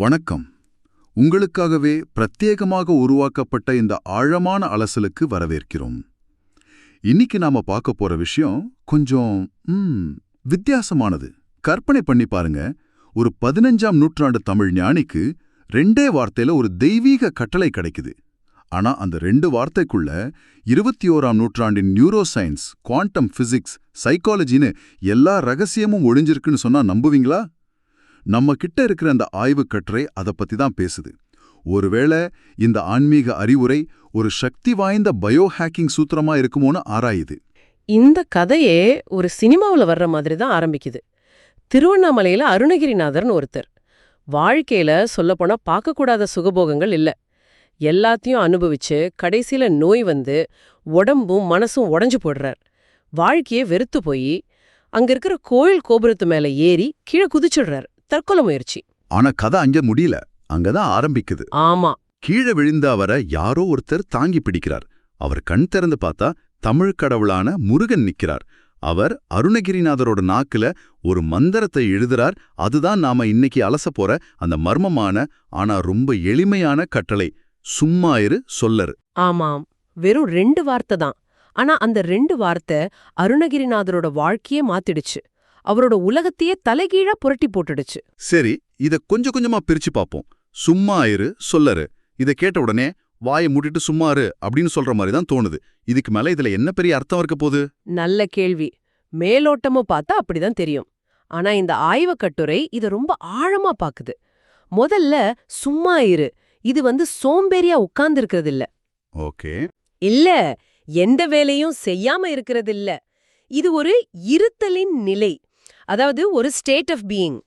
வணக்கம். உங்களுக்காகவே பிரத்யேகமாக உருவாக்கப்பட்ட இந்த ஆழமான அலசலுக்கு வரவேற்கிறோம். இன்னைக்கு நாம பார்க்க போற விஷயம் கொஞ்சம் வித்தியாசமானது. கற்பனை பண்ணி பாருங்க. ஒரு பதினஞ்சாம் நூற்றாண்டு தமிழ் ஞானிக்கு ரெண்டே வார்த்தையில ஒரு தெய்வீக கட்டளை கிடைக்குது. ஆனா அந்த ரெண்டு வார்த்தைக்குள்ள இருபத்தி ஓராம் நூற்றாண்டின் நியூரோ சயின்ஸ் குவாண்டம் பிசிக்ஸ் சைக்காலஜின்னு எல்லா ரகசியமும் ஒழிஞ்சிருக்குன்னு சொன்னா நம்புவீங்களா? நம்ம கிட்ட இருக்கிற அந்த ஆய்வுக் கட்டுரை அதை பத்தி தான் பேசுது. ஒருவேளை இந்த ஆன்மீக அறிவுரை ஒரு சக்தி வாய்ந்த பயோ ஹேக்கிங் சூத்திரமா இருக்குமோன்னு ஆராயுது. இந்த கதையே ஒரு சினிமாவுல வர்ற மாதிரி தான் ஆரம்பிக்குது. திருவண்ணாமலையில அருணகிரிநாதர்னு ஒருத்தர். வாழ்க்கையில சொல்லப்போனா பார்க்கக்கூடாத சுகபோகங்கள் இல்ல. எல்லாத்தையும் அனுபவிச்சு கடைசியில் நோய் வந்து உடம்பும் மனசும் உடஞ்சு போடுறார் வாழ்க்கையை வெறுத்து போய் அங்க இருக்கிற கோயில் கோபுரத்து மேல ஏறி கீழே குதிச்சிடுறார். தற்கொலை முயற்சி. ஆனா கதை அங்க முடியல. அங்கதான் ஆரம்பிக்குது. ஆமா. கீழே விழுந்த அவரை யாரோ ஒருத்தர் தாங்கி பிடிக்கிறார். அவர் கண் திறந்து பார்த்தா தமிழ் கடவுளான முருகன் நிக்கிறார். அவர் அருணகிரிநாதரோட நாக்குல ஒரு மந்திரத்தை எழுதுறார். அதுதான் நாம இன்னைக்கு அலச போற அந்த மர்மமான ஆனா ரொம்ப எளிமையான கட்டளை. சும்மா இரு சொல்லரு. ஆமாம். வெறும் ரெண்டு வார்த்தை தான். ஆனா அந்த ரெண்டு வார்த்தை அருணகிரிநாதரோட வாழ்க்கையே மாத்திடுச்சு. அவரோட உலகத்தையே தலைகீழா புரட்டி போட்டுடுச்சு. சரி இத கொஞ்சம் கொஞ்சமா பிரிச்சு பார்ப்போம் சும்மா இரு சொல்லரு. இத கேட்ட உடனே வாயை மூடிட்டு சும்மா இரு அப்படின்னு சொல்ற மாதிரி தான் தோணுது. இதுக்கு மேல இதுல என்ன பெரிய அர்த்தம் இருக்க போகுது? நல்ல கேள்வி. மேலோட்டமும் பார்த்தா அப்படிதான் தெரியும். ஆனா இந்த ஆய்வுக் கட்டுரை இத ரொம்ப ஆழமா பாக்குது. முதல்ல சும்மா இரு. இது வந்து சோம்பேறியா உட்கார்ந்து இருக்கிறது இல்ல ஓகே. இல்ல எந்த வேலையும் செய்யாம இருக்கிறது இல்ல இது ஒரு இருத்தலின் நிலை. அதாவது ஒரு ஸ்டேட் ஆஃப் பீயிங்.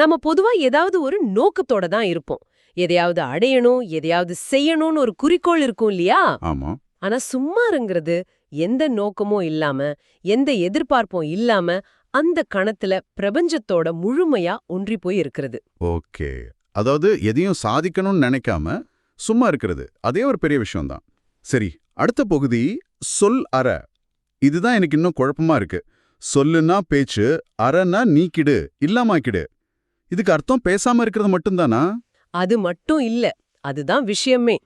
நம்ம பொதுவா ஏதாவது ஒரு நோக்கத்தோட தான் இருப்போம். எதையாவது அடையணும் எதையாவது செய்யணும்னு ஒரு குறிக்கோள் இருக்கும் இல்லையா? ஆமா. ஆனா சும்மாருங்கிறது எந்த நோக்கமும் இல்லாம எந்த எதிர்பார்ப்பும் இல்லாம அந்த கணத்துல பிரபஞ்சத்தோட முழுமையா ஒன்றி போய் இருக்கிறது. ஓகே. அதாவது எதையும் சாதிக்கணும்னு நினைக்காம சும்மா இருக்கிறது. அதே ஒரு பெரிய விஷயம்தான். சரி அடுத்த பகுதி சொல் அற. இதுதான் எனக்கு இன்னும் குழப்பமா இருக்கு. சொல்லுனா பேச்சு அறனா நீக்கிடு இல்லாமாக்கிடு இதுக்கு அர்த்தம் பேசாம இருக்கிறது மட்டும்தானா? அது மட்டும் இல்ல. அதுதான் விஷயமே.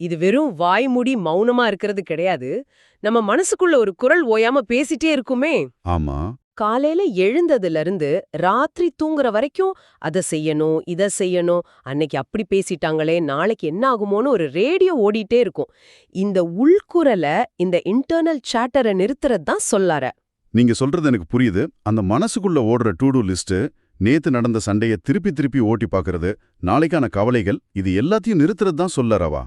இது வெறும் வாய்மூடி மௌனமா இருக்கிறது கிடையாது. நம்ம மனசுக்குள்ள ஒரு குரல் ஓயாம பேசிட்டே இருக்குமே. ஆமா. காலையில எழுந்ததுல இருந்து ராத்திரி தூங்குற வரைக்கும் அத செய்யணும் இத செய்யணும் அன்னைக்கு அப்படி பேசிட்டாங்களே நாளைக்கு என்ன ஆகுமோன்னு ஒரு ரேடியோ ஓடிட்டே இருக்கும். இந்த உள்குரலை இந்த இன்டர்னல் சாட்டரை நிறுத்துறது தான் சொல்லார நீங்க சொல்றது எனக்கு புரியுது. அந்த மனசுக்குள்ள ஓடுற டு டூ லிஸ்ட் நேத்து நடந்த சண்டைய திருப்பி திருப்பி ஓட்டி பார்க்கறது நாளைக்கான கவலைகள் இது எல்லாத்தையும் நிறுத்துறது தான் சொல்லறவா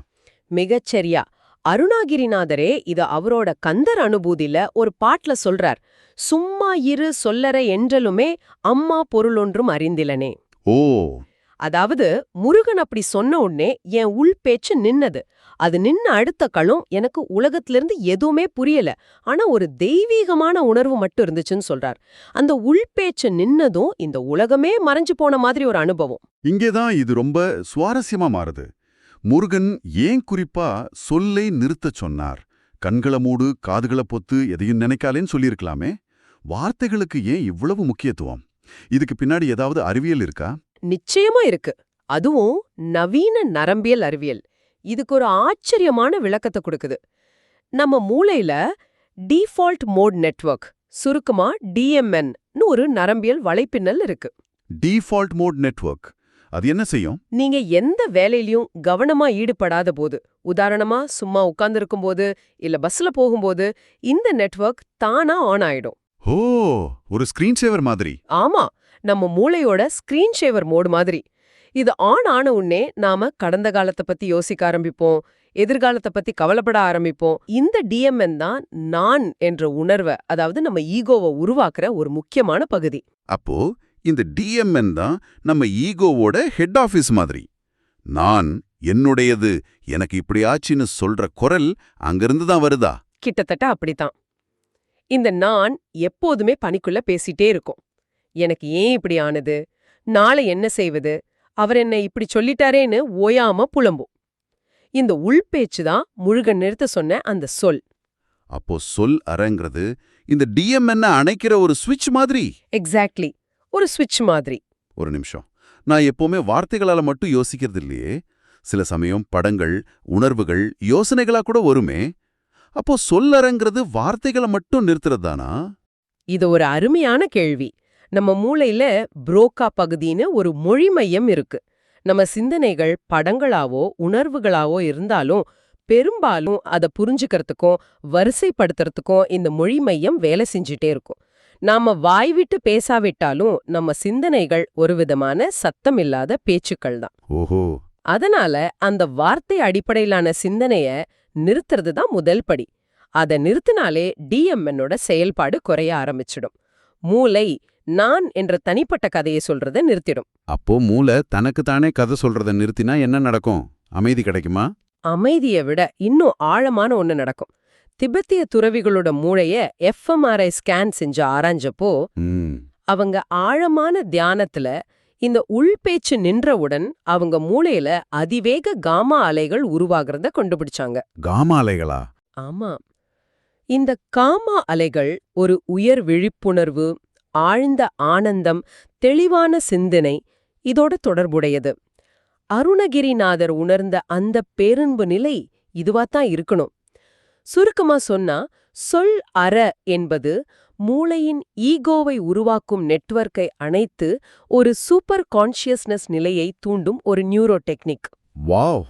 மிகச்சரியா அருணாகிரிநாதரே இத அவரோட கந்தர் அனுபூதியில ஒரு பாட்டுல சொல்றார். சும்மா இரு சொல்லற என்றலுமே அம்மா பொருளொன்றும் அறிந்திலனே. ஓ. அதாவது முருகன் அப்படி சொன்ன உடனே என் உள் பேச்சு நின்னது. அது நின்ன அடுத்த களும் எனக்கு உலகத்திலிருந்து எதுவுமே புரியல. ஆனா ஒரு தெய்வீகமான உணர்வு மட்டும் இருந்துச்சுன்னு சொல்றார். அந்த உள் பேச்சு நின்னதும் இந்த உலகமே மறைஞ்சு போன மாதிரி ஒரு அனுபவம். இங்கேதான் இது ரொம்ப சுவாரஸ்யமா மாறுது. முருகன் ஏன் குறிப்பா சொல்லை நிறுத்தச் சொன்னார்? கண்களை மூடு காதுகளை பொத்து எதையும் நினைக்காலேன்னு சொல்லியிருக்கலாமே. வார்த்தைகளுக்கு ஏன் இவ்வளவு முக்கியத்துவம்? இதுக்கு பின்னாடி ஏதாவது அறிவியல் இருக்கா? நிச்சயமா இருக்கு. அதுவும் நவீன நரம்பியல் அறிவியல். இதுக்கு ஒரு ஆச்சரியமான விளக்கத்தை கொடுக்குது. நம்ம மூளையில டிஃபால்ட் மோட் நெட்வொர்க் சுருக்கமா டிஎம்என் ஒரு நரம்பியல் வலைப்பின்னல் இருக்கு. டிஃபால்ட் மோட் நெட்வொர்க் அது என்ன செய்யும்? நீங்க எந்த வேலையிலயும் கவனமா ஈடுபடாத போது உதாரணமா சும்மா உட்கார்ந்திருக்கும் போது இல்ல பஸ்ல போகும்போது இந்த நெட்வொர்க் தானா ஆன் ஆயிடும். ஓ ஒரு ஸ்கிரீன் சேவர் மாதிரி. ஆமா நம்ம மூளையோட ஸ்கிரீன் ஷேவர் மோடு மாதிரி. இது ஆன் ஆன உடனே நாம கடந்த காலத்தை பத்தி யோசிக்க ஆரம்பிப்போம் எதிர்காலத்தை பத்தி கவலைப்பட ஆரம்பிப்போம். இந்த டிஎம்என் தான் நான் என்ற உணர்வை அதாவது நம்ம ஈகோவை உருவாக்குற ஒரு முக்கியமான பகுதி. அப்போ இந்த டிஎம்என் தான் நம்ம ஈகோவோட ஹெட் ஆஃபீஸ் மாதிரி. நான் என்னுடையது எனக்கு இப்படி ஆச்சுன்னு சொல்ற குரல் அங்கிருந்து தான் வருதா? கிட்டத்தட்ட அப்படித்தான். இந்த நான் எப்போதுமே பனிக்குள்ள பேசிட்டே இருக்கும். எனக்கு ஏன் இப்படி ஆனது? நாளை என்ன செய்வது? அவர் என்னை இப்படி சொல்லிட்டாரேன்னு ஓயாம புலம்பும். இந்த உள்பேச்சு தான் முழுகன் நிறுத்த சொன்ன அந்த சொல். அப்போ சொல் அறங்கிறது இந்த டிஎம்என் அணைக்கிற ஒரு சுவிட்ச் மாதிரி. எக்ஸாக்ட்லி ஒரு ஸ்விட்ச் மாதிரி. ஒரு நிமிஷம். நான் எப்பவுமே வார்த்தைகளால மட்டும் யோசிக்கிறது இல்லையே. சில சமயம் படங்கள் உணர்வுகள் யோசனைகளா கூட வருமே. அப்போ சொல்லறங்கிறது வார்த்தைகளை மட்டும் நிறுத்துறதானா இது ஒரு அருமையான கேள்வி. நம்ம மூளையில புரோக்கா பகுதின்னு ஒரு மொழி மையம் இருக்கு. நம்ம சிந்தனைகள் படங்களாவோ உணர்வுகளாவோ இருந்தாலும் பெரும்பாலும் அதை புரிஞ்சுக்கிறதுக்கும் வரிசைப்படுத்துறதுக்கும் இந்த மொழி மையம் வேலை செஞ்சுட்டே இருக்கும். நாம வாய் விட்டு பேசாவிட்டாலும் நம்ம சிந்தனைகள் ஒரு விதமான சத்தமில்லாத பேச்சுக்கள் தான். ஓஹோ. அதனால அந்த வார்த்தை அடிப்படையிலான சிந்தனைய நிறுத்துறது தான் முதல் படி. அத நிறுத்தினாலே டிஎம்என்னோட செயல்பாடு குறைய ஆரம்பிச்சிடும். மூளை நான் என்ற தனிப்பட்ட கதையை சொல்றத நிறுத்திடும். அப்போ மூளை தனக்கு தானே கதை சொல்றத நிறுத்தினா என்ன நடக்கும்? அமைதி கிடைக்குமா? அமைதியை விட இன்னும் ஆழமான ஒண்ணு நடக்கும். திபெத்திய துறவிகளோட மூளைய எஃப்எம்ஆர்ஐ ஸ்கேன் செஞ்சு ஆராய்ஞ்சப்போ அவங்க ஆழமான தியானத்துல இந்த உள்பேச்சு நின்றவுடன் அவங்க மூளையில அதிவேக காமா அலைகள் உருவாகிறத கண்டுபிடிச்சாங்க. காமா அலைகளா? ஆமா. இந்த காமா அலைகள் ஒரு உயர் விழிப்புணர்வு ஆழ்ந்த ஆனந்தம் தெளிவான சிந்தனை இதோட தொடர்புடையது. அருணகிரிநாதர் உணர்ந்த அந்த பேரன்பு நிலை இதுவாத்தான் இருக்கணும். சுருக்கமா சொன்னா சொல் அற என்பது மூளையின் ஈகோவை உருவாக்கும் நெட்வொர்க்கை அணைத்து ஒரு சூப்பர் கான்ஷியஸ்னஸ் நிலையை தூண்டும் ஒரு நியூரோ டெக்னிக். வாவ்!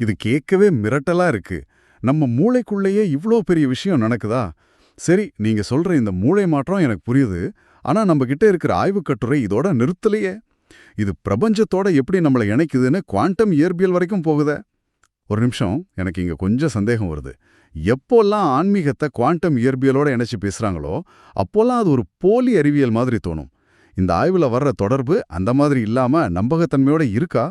இது கேட்கவே மிரட்டலா இருக்கு. நம்ம மூளைக்குள்ளேயே இவ்ளோ பெரிய விஷயம் நடக்குதா? சரி நீங்க சொல்ற இந்த மூளை மாற்றம் எனக்கு புரியுது. ஆனா நம்ம கிட்ட இருக்கிற ஆய்வுக் கட்டுரை இதோட நிறுத்தலையே. இது பிரபஞ்சத்தோட எப்படி நம்மளை இணைக்குதுன்னு குவாண்டம் இயற்பியல் வரைக்கும் போகுதே. ஒரு நிமிஷம் எனக்கு இங்க கொஞ்சம் சந்தேகம் வருது. எப்போல்லாம் ஆன்மீகத்தை குவாண்டம் இயற்பியலோட இணைச்சு பேசுறாங்களோ அப்போல்லாம் அது ஒரு போலி அறிவியல் மாதிரி தோணும். இந்த ஆய்வுல வர்ற தொடர்பு அந்த மாதிரி இல்லாம நம்பகத்தன்மையோட இருக்கா?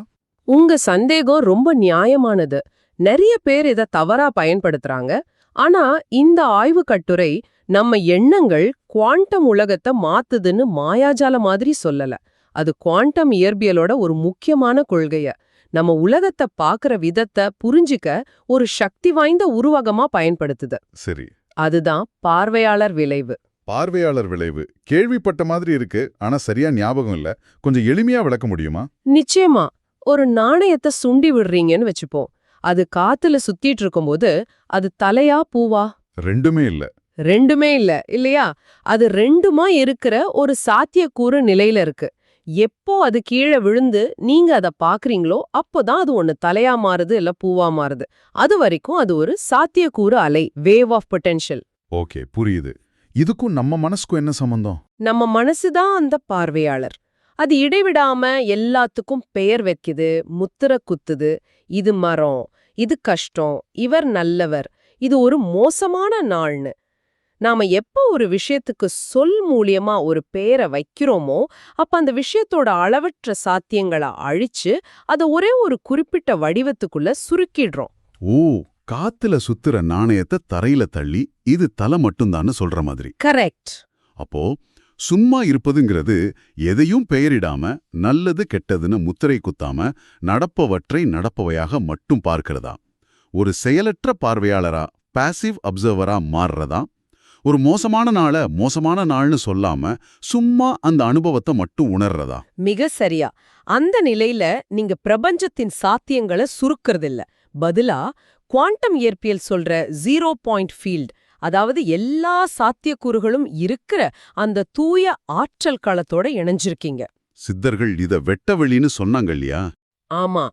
உங்க சந்தேகம் ரொம்ப நியாயமானது. நிறைய பேர் இத தவறா பயன்படுத்துறாங்க. ஆனா இந்த ஆய்வு கட்டுரை நம்ம எண்ணங்கள் குவாண்டம் உலகத்தை மாத்துதுன்னு மாயாஜால மாதிரி சொல்லல. அது குவாண்டம் இயற்பியலோட ஒரு முக்கியமான கொள்கைய. நம்ம உலகத்தை பாக்குற விதத்தை புரிஞ்சிக்க ஒரு சக்தி வாய்ந்த உருவகமா பயன்படுத்துது. சரி. அதுதான் பார்வையாளர் விளைவு. பார்வையாளர் விளைவு. கேள்விப்பட்ட மாதிரி இருக்கு ஆனா சரியா ஞாபகம் இல்ல. கொஞ்சம் எளிமையா விளக்க முடியுமா? நிச்சயமா. ஒரு நாணயத்தை சுண்டி விடுறீங்கன்னு வச்சுப்போம். அது காத்துல சுத்திட்டு இருக்கும்போது அது தலையா பூவா? ரெண்டுமே இல்ல. ரெண்டுமே இல்ல இல்லையா? அது ரெண்டுமா இருக்கிற ஒரு சாத்தியக்கூறு நிலையில இருக்கு. எப்போ அது கீழே விழுந்து நீங்க அத பாக்குறீங்களோ அப்போதான் அது ஒண்ணு தலையா மாறுது இல்ல பூவா மாறுது. அது வரைக்கும் அது ஒரு சாத்தியக்கூறு அலை வேவ் ஆஃப் பொட்டென்ஷியல் ஓகே புரியுது. இதுக்கும் நம்ம மனசுக்கும் என்ன சம்பந்தம்? நம்ம மனசுதான் அந்த பார்வையாளர். அது இடைவிடாம எல்லாத்துக்கும் பெயர் வைக்குது முத்திர குத்துது. இது மரம் இது கஷ்டம் இவர் நல்லவர். இது ஒரு மோசமான நாள்னு. நாம எப்ப ஒரு விஷயத்துக்கு சொல் மூலியமா ஒரு பெயரை வைக்கிறோமோ அப்ப அந்த விஷயத்தோட அளவற்ற சாத்தியங்களை அழிச்சு அதை ஒரே ஒரு குறிப்பிட்ட வடிவத்துக்குள்ள சுருக்கிடுறோம். ஓ காத்துல சுத்துற நாணயத்தை தரையில தள்ளி இது தலை மட்டும்தான்னு சொல்ற மாதிரி. கரெக்ட். அப்போ சும்மா இருப்பதுங்கிறது எதையும் பெயரிடாம நல்லது கெட்டதுன்னு முத்திரை குத்தாம நடப்பவற்றை நடப்பவையாக மட்டும் பார்க்கிறதா? ஒரு செயலற்ற பார்வையாளரா பாசிவ் அப்சர்வரா மாறுறதா? ஒரு மோசமான நாள மோசமான நாள்னு சொல்லாம சும்மா அந்த அனுபவத்தை மட்டும் உணர்றதா? மிக சரியா. அந்த நிலையில நீங்க பிரபஞ்சத்தின் சாத்தியங்களை சுருக்கறதில்ல. பதிலா குவாண்டம் இயற்பியல் சொல்ற ஜீரோ பாயிண்ட் ஃபீல்ட் அதாவது எல்லா சாத்தியக்கூறுகளும் இருக்கிற அந்த தூய ஆற்றல் களத்தோட இணைஞ்சிருக்கீங்க. சித்தர்கள் இத வெட்டவெளின்னு சொன்னாங்க இல்லையா? ஆமா.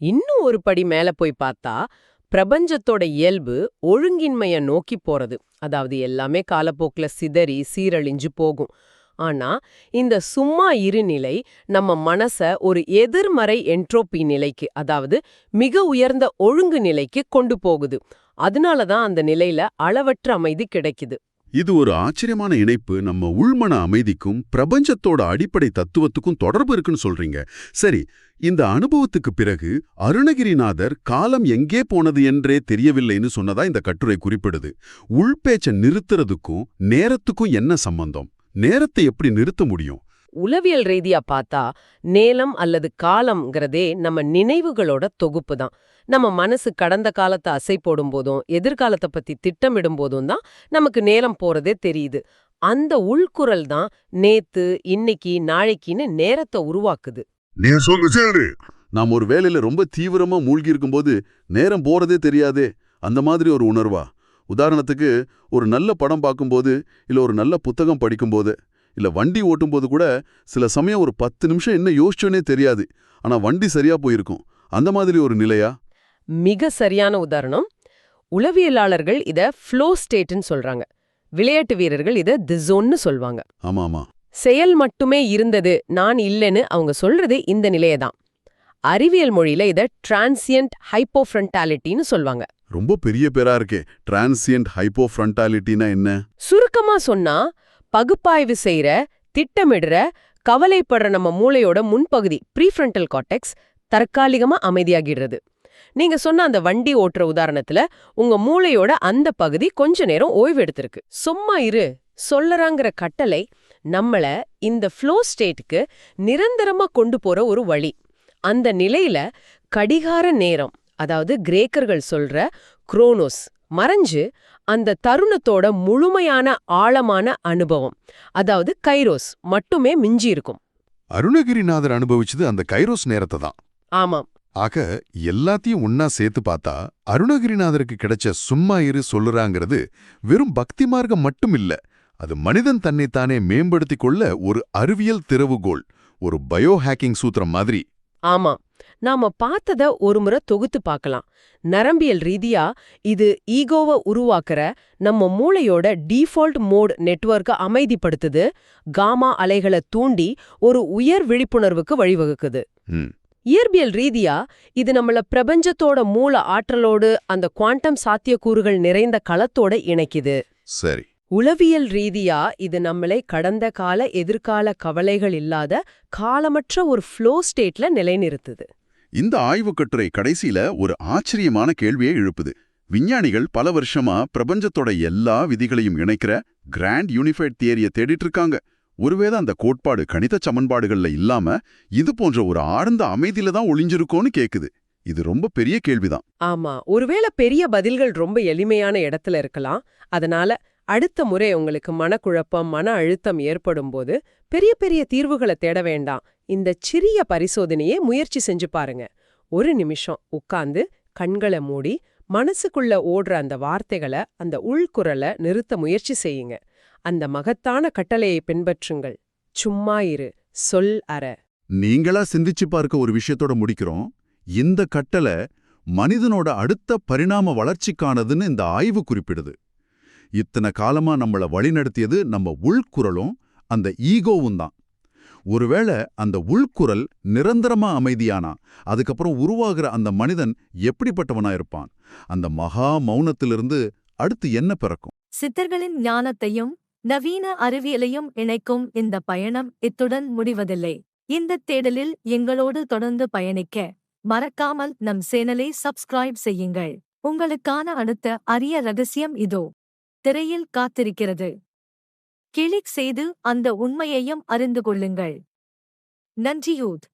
இன்னும் ஒரு படி மேல போய் பார்த்தா பிரபஞ்சத்தோட இயல்பு ஒழுங்கின்மைய நோக்கி போறது. அதாவது எல்லாமே காலப்போக்குல சிதறி சீரழிஞ்சு போகும். ஆனா இந்த சும்மா இருநிலை நம்ம மனச ஒரு எதிர்மறை என்ட்ரோபி நிலைக்கு அதாவது மிக உயர்ந்த ஒழுங்கு நிலைக்கு கொண்டு போகுது. அதனால தான் அந்த நிலையில அளவற்ற அமைதி கிடைக்குது. இது ஒரு ஆச்சரியமான இணைப்பு. நம்ம உள்மன அமைதிக்கும் பிரபஞ்சத்தோட அடிப்படை தத்துவத்துக்கும் தொடர்பு இருக்குன்னு சொல்றீங்க. சரி இந்த அனுபவத்துக்கு பிறகு அருணகிரிநாதர் காலம் எங்கே போனது என்றே தெரியவில்லைன்னு சொன்னதா இந்த கட்டுரை குறிப்பிடுது. உள்பேச்சை நிறுத்துறதுக்கும் நேரத்துக்கும் என்ன சம்பந்தம்? நேரத்தை எப்படி நிறுத்த முடியும்? உளவியல் ரீதியா பார்த்தா நேலம் அல்லது காலம்ங்கிறதே நம்ம நினைவுகளோட தொகுப்பு தான் நம்ம மனசு கடந்த காலத்தை அசை போடும் போதும் எதிர்காலத்தை பத்தி திட்டமிடும் போதும் தான் நமக்கு நேரம் போறதே தெரியுது. அந்த உள்குரல் தான் நேத்து இன்னைக்கு நாளைக்குன்னு நேரத்தை உருவாக்குது. நாம் ஒரு வேலையில ரொம்ப தீவிரமா மூழ்கி இருக்கும்போது நேரம் போறதே தெரியாதே. அந்த மாதிரி ஒரு உணர்வா? உதாரணத்துக்கு ஒரு நல்ல படம் பார்க்கும்போது இல்ல ஒரு நல்ல புத்தகம் படிக்கும்போது. இல்ல வண்டி ஓட்டும்போது கூட சில சமயம் ஒரு பத்து நிமிஷம் என்ன யோசிச்சோனே தெரியாது. ஆனா வண்டி சரியா போயிருக்கும். அந்த மாதிரி ஒரு நிலையா? மிக சரியான உதாரணம். உளவியலாளர்கள் இத ஃப்ளோ ஸ்டேட்னு சொல்றாங்க. விளையாட்டு வீரர்கள் இத தி ஜோன்னு சொல்வாங்க. ஆமா ஆமா செயல் மட்டுமே இருந்தது நான் இல்லைன்னு அவங்க சொல்றது இந்த நிலையை தான். அறிவியல் மொழியில இத டிரான்சியன்ட் ஹைப்போஃப்ரண்டாலிட்டின்னு சொல்வாங்க. ரொம்ப பெரிய பேரா இருக்கே. டிரான்சியன்ட் ஹைப்போஃப்ரண்டாலிட்டினா என்ன? சுருக்கமா சொன்னா பகுப்பாய்வு செய்யற திட்டமிடுற கவலைப்படுற நம்ம மூளையோட முன்பகுதி ப்ரீஃப்ரண்டல் காட்டெக்ஸ் தற்காலிகமா அமைதியாகிடுறது. நீங்க சொன்ன அந்த வண்டி ஓட்டுற உதாரணத்துல உங்க மூளையோட அந்த பகுதி கொஞ்ச நேரம் ஓய்வு எடுத்திருக்கு சும்மா இரு சொல்லறாங்கிற கட்டளை நம்மள இந்த ஃப்ளோ ஸ்டேட்டுக்கு நிரந்தரமா கொண்டு போற ஒரு வழி. அந்த நிலையில கடிகார நேரம் அதாவது கிரேக்கர்கள் சொல்ற குரோனோஸ் மறைஞ்சு அந்த தருணத்தோட முழுமையான ஆழமான அனுபவம். அதாவது கைரோஸ் மட்டுமே மிஞ்சி இருக்கும் அருணகிரிநாதர் அனுபவிச்சது அந்த கைரோஸ் நேரத்தை தான். ஆமாம். ஆக எல்லாத்தையும் ஒன்னா சேர்த்து பார்த்தா அருணகிரிநாதருக்கு கிடைச்ச சும்மா இரு சொல்லுறாங்கிறது வெறும் பக்தி மார்க்கம் மட்டும் இல்ல. அது மனிதன் தன்னைத்தானே மேம்படுத்திக் கொள்ள ஒரு அறிவியல் திறவுகோல் ஒரு பயோ ஹேக்கிங் சூத்திரம் மாதிரி. ஆமாம். நாம பார்த்தத ஒரு முறை தொகுத்து பார்க்கலாம். நரம்பியல் ரீதியா இது ஈகோவை உருவாக்குற நம்ம மூளையோட டீஃபால்ட் மோட் நெட்வொர்க்கை அமைதிப்படுத்துது காமா அலைகளை தூண்டி ஒரு உயர் விழிப்புணர்வுக்கு வழிவகுக்குது. இயற்பியல் ரீதியா இது நம்மள பிரபஞ்சத்தோட மூல ஆற்றலோடு அந்த குவாண்டம் சாத்தியக்கூறுகள் நிறைந்த களத்தோட இணைக்குது. சரி. உளவியல் ரீதியா இது நம்மளை கடந்த கால எதிர்கால கவலைகள் இல்லாத காலமற்ற ஒரு ஃப்ளோ ஸ்டேட்ல நிலைநிறுத்துது. இந்த ஆய்வுக் கட்டுரை கடைசியில ஒரு ஆச்சரியமான கேள்வியை எழுப்புது. விஞ்ஞானிகள் பல வருஷமா பிரபஞ்சத்தோட எல்லா விதிகளையும் இணைக்கிற கிராண்ட் யூனிஃபைட் தியரிய தேடிட்டு இருக்காங்க. ஒருவேளை அந்த கோட்பாடு கணித சமன்பாடுகள்ல இல்லாம இது போன்ற ஒரு ஆழ்ந்த அமைதியில தான் ஒளிஞ்சிருக்கோன்னு கேக்குது. இது ரொம்ப பெரிய கேள்விதான். ஆமா ஒருவேளை பெரிய பதில்கள் ரொம்ப எளிமையான இடத்துல இருக்கலாம். அதனால அடுத்த முறை உங்களுக்கு மனக்குழப்பம் மன அழுத்தம் ஏற்படும் போது பெரிய பெரிய தீர்வுகளை தேட வேண்டாம். இந்த சிறிய பரிசோதனையே முயற்சி செஞ்சு பாருங்க. ஒரு நிமிஷம் உட்கார்ந்து கண்களை மூடி மனசுக்குள்ள ஓடுற அந்த வார்த்தைகளை அந்த உள்குரலை நிறுத்த முயற்சி செய்யுங்க. அந்த மகத்தான கட்டளையை பின்பற்றுங்கள். சும்மா இரு. சொல் அற. நீங்களா சிந்திச்சு பார்க்க ஒரு விஷயத்தோட முடிக்கிறோம். இந்த கட்டளை மனிதனோட அடுத்த பரிணாம வளர்ச்சிக்கானதுன்னு இந்த ஆய்வு குறிப்பிடுது. இத்தனை காலமா நம்மள வழிநடத்தியது நம்ம உள்குரலும் அந்த ஈகோவும் தான். ஒருவேளை அந்த உள்குரல் நிரந்தரமா அமைதியானா? அதுக்கப்புறம் உருவாகிற அந்த மனிதன் எப்படிப்பட்டவனா இருப்பான்? அந்த மகா மௌனத்திலிருந்து அடுத்து என்ன பிறக்கும்? சித்தர்களின் ஞானத்தையும் நவீன அறிவியலையும் இணைக்கும் இந்த பயணம் இத்துடன் முடிவதில்லை. இந்த தேடலில் எங்களோடு தொடர்ந்து பயணிக்க மறக்காமல் நம் சேனலை சப்ஸ்கிரைப் செய்யுங்கள். உங்களுக்கான அடுத்த அரிய ரகசியம் இதோ. திரையில் காத்திருக்கிறது. கிளிக் செய்து அந்த உண்மையையும் அறிந்து கொள்ளுங்கள். நன்றியூத்